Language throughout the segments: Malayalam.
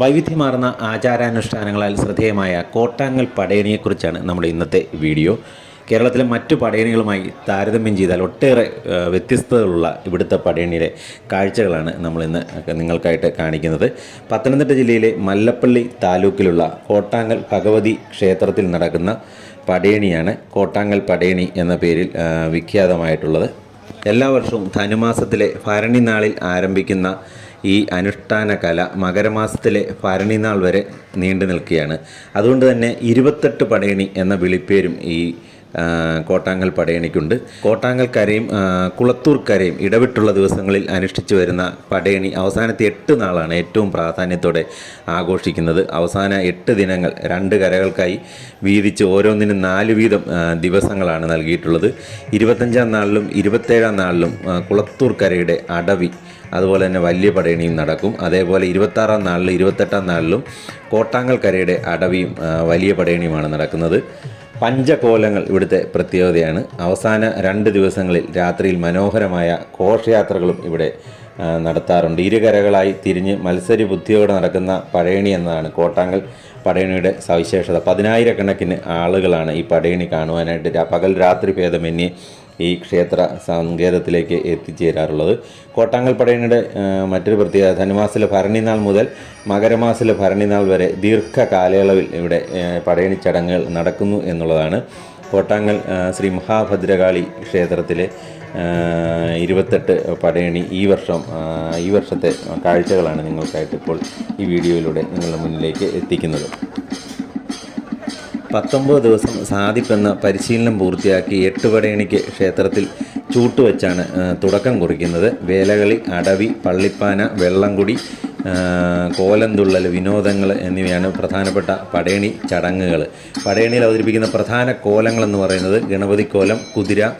വൈവിധ്യമാർന്ന ആചാരാനുഷ്ഠാനങ്ങളാൽ ശ്രദ്ധേയമായ കോട്ടാങ്ങൽ പടയണിയെക്കുറിച്ചാണ് നമ്മുടെ ഇന്നത്തെ വീഡിയോ. കേരളത്തിലെ മറ്റു പടയണികളുമായി താരതമ്യം ചെയ്താൽ ഒട്ടേറെ വ്യത്യസ്തതകളുള്ള ഇവിടുത്തെ പടയണിയിലെ കാഴ്ചകളാണ് നമ്മളിന്ന് നിങ്ങൾക്കായിട്ട് കാണിക്കുന്നത്. പത്തനംതിട്ട ജില്ലയിലെ മല്ലപ്പള്ളി താലൂക്കിലുള്ള കോട്ടാങ്ങൽ ഭഗവതി ക്ഷേത്രത്തിൽ നടക്കുന്ന പടയണിയാണ് കോട്ടാങ്ങൽ പടയണി എന്ന പേരിൽ വിഖ്യാതമായിട്ടുള്ളത്. എല്ലാ വർഷവും ധനുമാസത്തിലെ ഭരണി നാളിൽ ആരംഭിക്കുന്ന ഈ അനുഷ്ഠാന കല മകരമാസത്തിലെ ഭരണിനാൾ വരെ നീണ്ടു നിൽക്കുകയാണ്. അതുകൊണ്ട് തന്നെ ഇരുപത്തെട്ട് പടയണി എന്ന വിളിപ്പേരും ഈ കോട്ടാങ്കൽ പടയണിക്കുണ്ട്. കോട്ടാങ്കൽ കരയും കുളത്തൂർ കരയും ഇടവിട്ടുള്ള ദിവസങ്ങളിൽ അനുഷ്ഠിച്ചു വരുന്ന പടയണി അവസാനത്തെ എട്ട് നാളാണ് ഏറ്റവും പ്രാധാന്യത്തോടെ ആഘോഷിക്കുന്നത്. അവസാന എട്ട് ദിനങ്ങൾ രണ്ട് കരകൾക്കായി വീതിച്ച് ഓരോന്നിനും നാല് വീതം ദിവസങ്ങളാണ് നൽകിയിട്ടുള്ളത്. ഇരുപത്തഞ്ചാം നാളിലും ഇരുപത്തേഴാം നാളിലും കുളത്തൂർ കരയുടെ അടവി അതുപോലെ തന്നെ വലിയ പടയണിയും നടക്കും. അതേപോലെ ഇരുപത്താറാം നാളിലും ഇരുപത്തെട്ടാം നാളിലും കോട്ടാങ്ങൽക്കരയുടെ അടവിയും വലിയ പടയണിയുമാണ് നടക്കുന്നത്. പഞ്ചകോലങ്ങൾ ഇവിടുത്തെ പ്രത്യേകതയാണ്. അവസാന രണ്ട് ദിവസങ്ങളിൽ രാത്രിയിൽ മനോഹരമായ ഘോഷയാത്രകളും ഇവിടെ നടത്താറുണ്ട്. ഇരുകരകളായി തിരിഞ്ഞ് മത്സര ബുദ്ധിയോടെ നടക്കുന്ന പടയണി എന്നതാണ് കോട്ടാങ്കൽ പടയണിയുടെ സവിശേഷത. പതിനായിരക്കണക്കിന് ആളുകളാണ് ഈ പടയണി കാണുവാനായിട്ട് പകൽ രാത്രി ഭേദമന്യേ ഈ ക്ഷേത്ര സങ്കേതത്തിലേക്ക് എത്തിച്ചേരാറുള്ളത്. കോട്ടാങ്കൽ മറ്റൊരു പ്രത്യേകത ധനുമാസിലെ ഭരണിനാൾ മുതൽ മകരമാസിലെ ഭരണിനാൾ വരെ ദീർഘകാലയളവിൽ ഇവിടെ പടയണി ചടങ്ങുകൾ നടക്കുന്നു എന്നുള്ളതാണ്. കോട്ടാങ്ങൽ ശ്രീ മഹാഭദ്രകാളി ക്ഷേത്രത്തിലെ ഇരുപത്തെട്ട് പടയണി ഈ വർഷം ഈ വർഷത്തെ കാഴ്ചകളാണ് നിങ്ങൾക്കായിട്ട് ഇപ്പോൾ ഈ വീഡിയോയിലൂടെ നിങ്ങളുടെ മുന്നിലേക്ക് എത്തിക്കുന്നത്. പത്തൊമ്പത് ദിവസം സാധിപ്പെന്ന പരിശീലനം പൂർത്തിയാക്കി എട്ട് പടയണിക്ക് ക്ഷേത്രത്തിൽ ചൂട്ടുവച്ചാണ് തുടക്കം കുറിക്കുന്നത്. വേലകളി അടവി പള്ളിപ്പാന വെള്ളംകുടി കോലന്തുള്ളൽ വിനോദങ്ങൾ എന്നിവയാണ് പ്രധാനപ്പെട്ട പടയണി ചടങ്ങുകൾ. പടയണിയിൽ അവതരിപ്പിക്കുന്ന പ്രധാന കോലങ്ങളെന്ന് പറയുന്നത് ഗണപതിക്കോലം കുതിര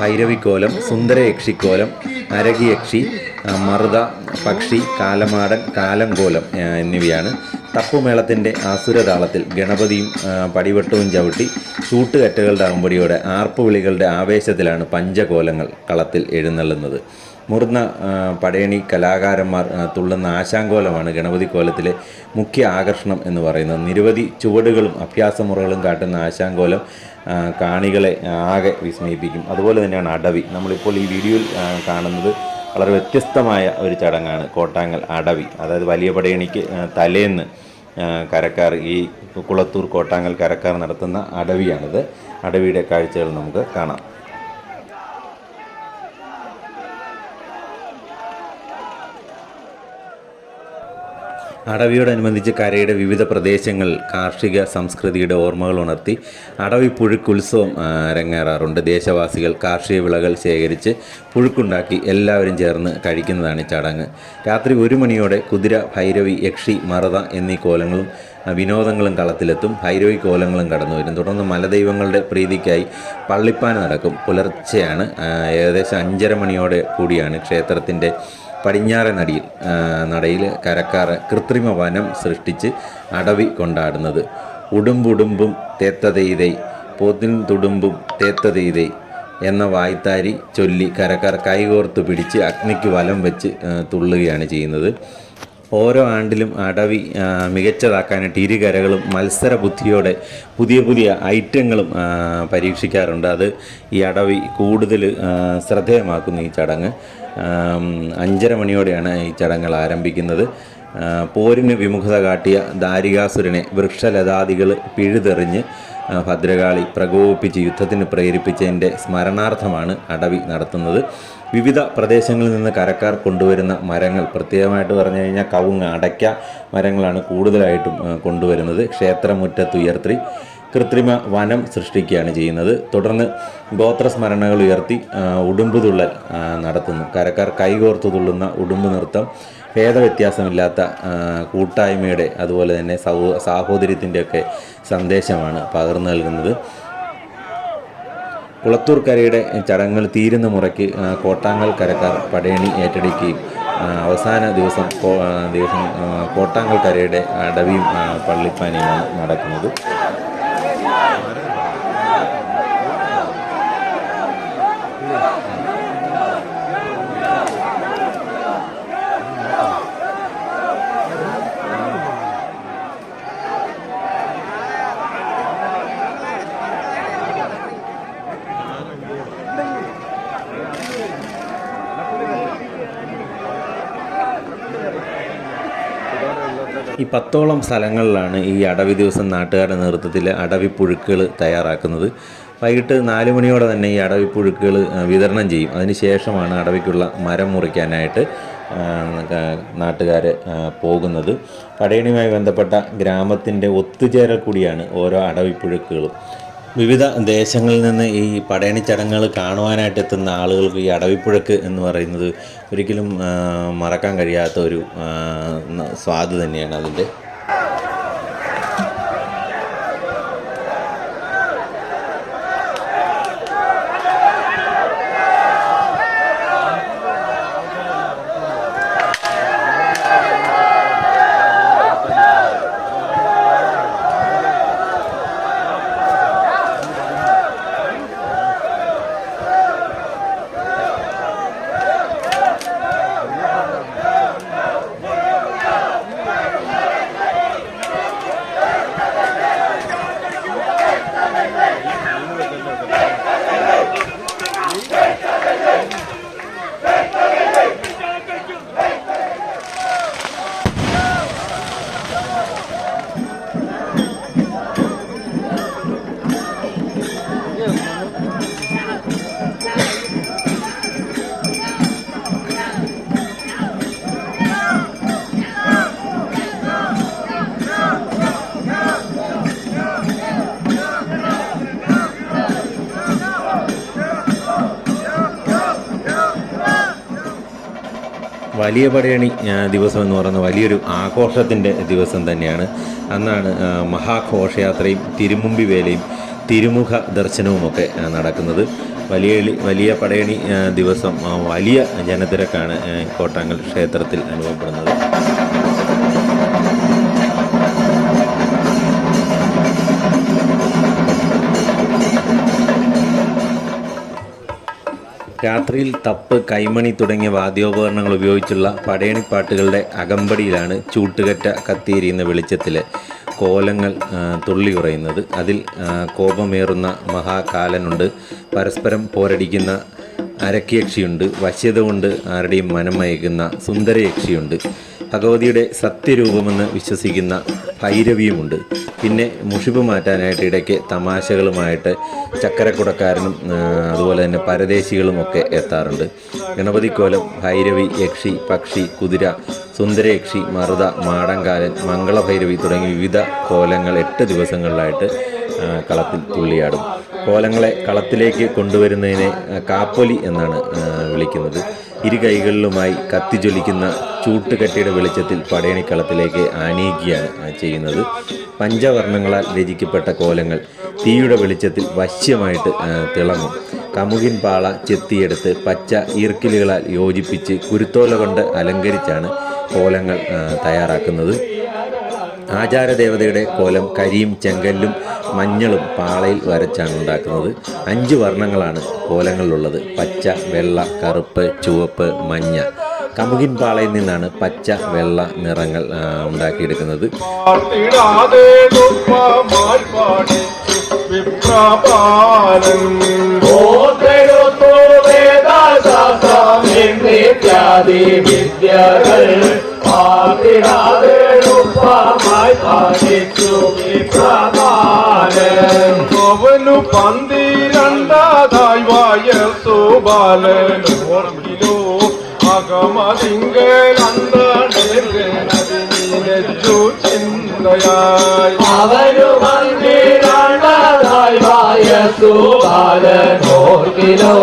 ഭൈരവിക്കോലം സുന്ദരയക്ഷിക്കോലം അരകിയക്ഷി മറുത പക്ഷി കാലമാടൻ കാലംകോലം കോലം എന്നിവയാണ് തപ്പുമേളത്തിന്റെ ആസുരതാളത്തിൽ ഗണപതിയും പടിവട്ടവും ചവിട്ടി ചൂട്ടുകറ്റകളുടെ അമ്പടിയോടെ ആർപ്പുവിളികളുടെ ആവേശത്തിലാണ് പഞ്ചകോലങ്ങൾ കളത്തിൽ എഴുന്നള്ളുന്നത്. മുറുന്ന പടയണി കലാകാരന്മാർ തുള്ളുന്ന ആശാങ്കോലമാണ് ഗണപതി കോലത്തിലെ മുഖ്യ ആകർഷണം എന്ന് പറയുന്നത്. നിരവധി ചുവടുകളും അഭ്യാസമുറകളും കാട്ടുന്ന ആശാങ്കോലം കാണികളെ ആകെ വിസ്മയിപ്പിക്കും. അതുപോലെ തന്നെയാണ് അടവി. നമ്മളിപ്പോൾ ഈ വീഡിയോയിൽ കാണുന്നത് വളരെ വ്യത്യസ്തമായ ഒരു ചടങ്ങാണ്. കോട്ടാങ്ങൽ അടവി. അതായത് വലിയ പടയണിക്ക് തലേന്ന് കരക്കാർ ഈ കുളത്തൂർ കോട്ടാങ്ങൽ കരക്കാർ നടത്തുന്ന അടവിയാണിത്. അടവിയുടെ കാഴ്ചകൾ നമുക്ക് കാണാം. അടവിയോടനുബന്ധിച്ച് കരയുടെ വിവിധ പ്രദേശങ്ങൾ കാർഷിക സംസ്കൃതിയുടെ ഓർമ്മകൾ ഉണർത്തി അടവി പുഴുക്കുത്സവം ആ, അരങ്ങേറാറുണ്ട് ദേശവാസികൾ കാർഷിക വിളകൾ ശേഖരിച്ച് പുഴുക്കുണ്ടാക്കി എല്ലാവരും ചേർന്ന് കഴിക്കുന്നതാണ് ഈ ചടങ്ങ്. രാത്രി ഒരു മണിയോടെ കുതിര ഭൈരവി യക്ഷി മറത എന്നീ കോലങ്ങളും വിനോദങ്ങളും കളത്തിലെത്തും. ഭൈരവി കോലങ്ങളും കടന്നു വരും. തുടർന്ന് മലദൈവങ്ങളുടെ പ്രീതിക്കായി പള്ളിപ്പാന നടക്കും. പുലർച്ചെയാണ് ഏകദേശം അഞ്ചര മണിയോടെ കൂടിയാണ് ക്ഷേത്രത്തിന്റെ പടിഞ്ഞാറെ നടിയിൽ നടയിൽ കരക്കാർ കൃത്രിമ വനം സൃഷ്ടിച്ച് അടവി കൊണ്ടാടുന്നത്. ഉടുമ്പുടുമ്പും തേത്തതെയ്തൈ പോത്തിൻ തുടുമ്പും തേത്തതെയ്തൈ എന്ന വായ്ത്താരി ചൊല്ലി കരക്കാർ കൈകോർത്ത് പിടിച്ച് അഗ്നിക്ക് വലം വെച്ച് തുള്ളുകയാണ് ചെയ്യുന്നത്. ഓരോ ആണ്ടിലും അടവി മികച്ചതാക്കാനായിട്ട് ഇരുകരകളും മത്സര ബുദ്ധിയോടെ പുതിയ പുതിയ ഐറ്റങ്ങളും പരീക്ഷിക്കാറുണ്ട്. അത് ഈ അടവി കൂടുതൽ ശ്രദ്ധേയമാക്കുന്നു ഈ ചടങ്ങ്. അഞ്ചര മണിയോടെയാണ് ഈ ചടങ്ങുകൾ ആരംഭിക്കുന്നത്. പോരിന് വിമുഖത കാട്ടിയ ദാരികാസുരനെ വൃക്ഷലതാദികൾ പിഴുതെറിഞ്ഞ് ഭദ്രകാളി പ്രകോപിപ്പിച്ച് യുദ്ധത്തിന് പ്രേരിപ്പിച്ചതിന്റെ സ്മരണാർത്ഥമാണ് അടവി നടത്തുന്നത്. വിവിധ പ്രദേശങ്ങളിൽ നിന്ന് കരക്കാർ കൊണ്ടുവരുന്ന മരങ്ങൾ പ്രത്യേകമായിട്ട് പറഞ്ഞു കഴിഞ്ഞാൽ കവുങ്ങ് അടയ്ക്ക മരങ്ങളാണ് കൂടുതലായിട്ടും കൊണ്ടുവരുന്നത്. ക്ഷേത്രമുറ്റത്തുയർത്തി കൃത്രിമ വനം സൃഷ്ടിക്കുകയാണ് ചെയ്യുന്നത്. തുടർന്ന് ഗോത്രസ്മരണകൾ ഉയർത്തി ഉടുമ്പുതുള്ളൽ നടത്തുന്നു. കരക്കാർ കൈകോർത്തു തുള്ളുന്ന ഉടുമ്പ് നൃത്തം ഭേദവ്യത്യാസമില്ലാത്ത കൂട്ടായ്മയുടെ അതുപോലെ തന്നെ സൗ സാഹോദര്യത്തിന്റെയൊക്കെ സന്ദേശമാണ് പകർന്നു നൽകുന്നത്. കുളത്തൂർക്കരയുടെ ചടങ്ങുകൾ തീരുന്ന മുറയ്ക്ക് കോട്ടാങ്ങൽ കരക്കാർ പടയണി ഏറ്റെടുക്കുകയും അവസാന ദിവസം ദിവസം കോട്ടാങ്ങൽ കരയുടെ അടവിയും പള്ളിപ്പാനിയുമാണ് നടക്കുന്നത്. ഈ പത്തോളം സ്ഥലങ്ങളിലാണ് ഈ അടവി ദിവസം നാട്ടുകാരുടെ നേതൃത്വത്തിൽ അടവി പുഴുക്കുകൾ തയ്യാറാക്കുന്നത്. വൈകിട്ട് നാല് മണിയോടെ തന്നെ ഈ അടവി പുഴുക്കുകൾ വിതരണം ചെയ്യും. അതിനുശേഷമാണ് അടവിക്കുള്ള മരം മുറിക്കാനായിട്ട് നാട്ടുകാർ പോകുന്നത്. പടയണിയുമായി ബന്ധപ്പെട്ട ഗ്രാമത്തിന്റെ ഒത്തുചേരൽ കൂടിയാണ് ഓരോ അടവിപ്പുഴുക്കുകളും വിവിധ ദേശങ്ങളിൽ നിന്ന് ഈ പടയണി ചടങ്ങുകൾ കാണുവാനായിട്ട് എത്തുന്ന ആളുകൾക്ക് ഈ അടവിപ്പുഴക്ക് എന്ന് പറയുന്നത് ഒരിക്കലും മറക്കാൻ കഴിയാത്ത ഒരു സ്വാദ് തന്നെയാണ് അതിന്റെ. വലിയ പടയണി ദിവസം എന്ന് പറയുന്ന വലിയൊരു ആഘോഷത്തിന്റെ ദിവസം തന്നെയാണ്. അന്നാണ് മഹാഘോഷയാത്രയും തിരുമുമ്പി വേലയും തിരുമുഖ ദർശനവുമൊക്കെ നടക്കുന്നത്. വലിയ വലിയ പടയണി ദിവസം വലിയ ജനത്തിരക്കാണ് കോട്ടാങ്ങൽ കോട്ടാങ്കൽ ക്ഷേത്രത്തിൽ അനുഭവപ്പെടുന്നത്. രാത്രിയിൽ തപ്പ് കൈമണി തുടങ്ങിയ വാദ്യോപകരണങ്ങൾ ഉപയോഗിച്ചുള്ള പടയണിപ്പാട്ടുകളുടെ അകമ്പടിയിലാണ് ചൂട്ടുകറ്റ കത്തിയിരിക്കുന്ന വെളിച്ചത്തിൽ കോലങ്ങൾ തുള്ളി ഉറയുന്നത്. അതിൽ കോപമേറുന്ന മഹാകാലനുണ്ട്. പരസ്പരം പോരടിക്കുന്ന അരക്കിയക്ഷിയുണ്ട്. വശ്യത കൊണ്ട് ആരുടെയും മനം മയക്കുന്ന സുന്ദരയക്ഷിയുണ്ട്. ഭഗവതിയുടെ സത്യരൂപമെന്ന് വിശ്വസിക്കുന്ന ഭൈരവിയുമുണ്ട്. പിന്നെ മുഷിപ്പ് മാറ്റാനായിട്ട് ഇടയ്ക്ക് തമാശകളുമായിട്ട് ചക്കരക്കുടക്കാരനും അതുപോലെ തന്നെ പരദേശികളുമൊക്കെ എത്താറുണ്ട്. ഗണപതിക്കോലം ഭൈരവി യക്ഷി പക്ഷി കുതിര സുന്ദരയക്ഷി മറുത മാടങ്കാലൻ മംഗളഭൈരവി തുടങ്ങി വിവിധ കോലങ്ങൾ എട്ട് ദിവസങ്ങളിലായിട്ട് കളത്തിൽ തുള്ളിയാടും. കോലങ്ങളെ കളത്തിലേക്ക് കൊണ്ടുവരുന്നതിനെ കാപ്പൊലി എന്നാണ് വിളിക്കുന്നത്. ഇരു കൈകളിലുമായി കത്തിജ്വലിക്കുന്ന ചൂട്ടുകട്ടിയുടെ വെളിച്ചത്തിൽ പടയണിക്കളത്തിലേക്ക് ആനയിക്കുകയാണ് ചെയ്യുന്നത്. പഞ്ചവർണങ്ങളാൽ രചിക്കപ്പെട്ട കോലങ്ങൾ തീയുടെ വെളിച്ചത്തിൽ വശ്യമായിട്ട് തിളങ്ങും. കമുകിൻ പാള ചെത്തിയെടുത്ത് പച്ച ഈർക്കിലുകളാൽ യോജിപ്പിച്ച് കുരുത്തോല കൊണ്ട് അലങ്കരിച്ചാണ് കോലങ്ങൾ തയ്യാറാക്കുന്നത്. ആചാരദേവതയുടെ കോലം കരിയും ചെങ്കല്ലും മഞ്ഞളും പാളയിൽ വരച്ചാണ് ഉണ്ടാക്കുന്നത്. അഞ്ച് വർണങ്ങളാണ് കോലങ്ങളിലുള്ളത്. പച്ച വെള്ള കറുപ്പ് ചുവപ്പ് മഞ്ഞ. കമുകിൻ പാളയിൽ നിന്നാണ് പച്ച വെള്ള നിറങ്ങൾ ഉണ്ടാക്കിയെടുക്കുന്നത്. വിദ്യകൾ അവനു പന്തിരണ്ടതായി വയസ്സു ബാലൻ ഓർക്കിലോ അകമതിങ്കലന്തു ചിന്തയായി. അവനു മന്ദിരണ്ടതായി വായസു ബാലനോർക്കിലോ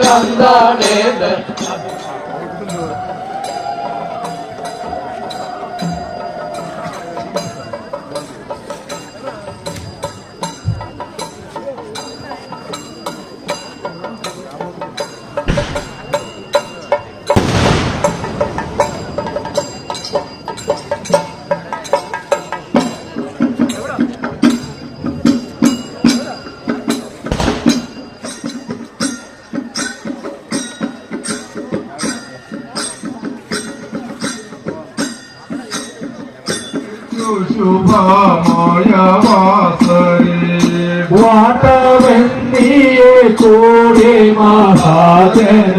അകമതിങ്കലന്തണേന്ന് വാട്ടവന്നിയെ കൂടി മഹാജന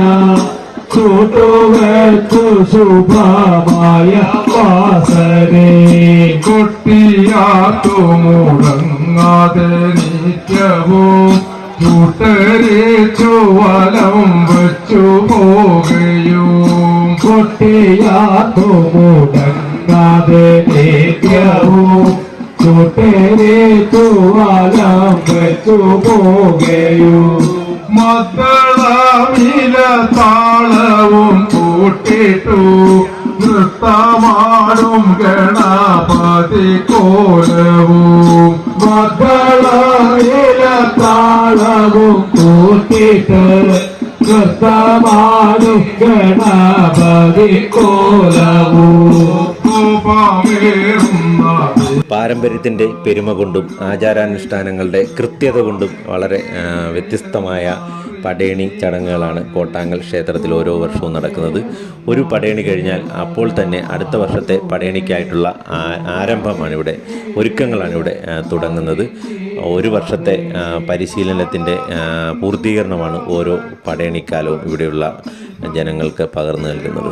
ചുട്ടുവച്ചു ശുഭമായ വാസരെ കൊട്ടിയാത്തു മുടങ്ങാതെ നിത്യവും ചുട്ടരിച്ചു വലം വച്ചു പോകുകയോ കൊട്ടിയാത്തു മുടങ്ങാതെ നിത്യവും ചുട്ടേരേറ്റു വലം വെച്ചു പോകുകയും മദ്ദളമില താളവും കൂട്ടിട്ടു. നൃത്തമാടും ഗണപതി കോലവും മകളയില താളവും കൂട്ടിട്ട് നൃത്തമാടും ഗണപതി കോലവും പാരമ്പര്യത്തിന്റെ പെരുമ കൊണ്ടും ആചാരാനുഷ്ഠാനങ്ങളുടെ കൃത്യത കൊണ്ടും വളരെ വ്യത്യസ്തമായ പടയണി ചടങ്ങുകളാണ് കോട്ടാങ്കൽ ക്ഷേത്രത്തിൽ ഓരോ വർഷവും നടക്കുന്നത്. ഒരു പടയണി കഴിഞ്ഞാൽ അപ്പോൾ തന്നെ അടുത്ത വർഷത്തെ പടയണിക്കായിട്ടുള്ള ആരംഭമാണ് ഇവിടെ ഒരുക്കങ്ങളാണ് ഇവിടെ തുടങ്ങുന്നത്. ഒരു വർഷത്തെ പരിശീലനത്തിന്റെ പൂർത്തീകരണമാണ് ഓരോ പടയണിക്കാലവും ഇവിടെയുള്ള ജനങ്ങൾക്ക് പകർന്നു നൽകുന്നത്.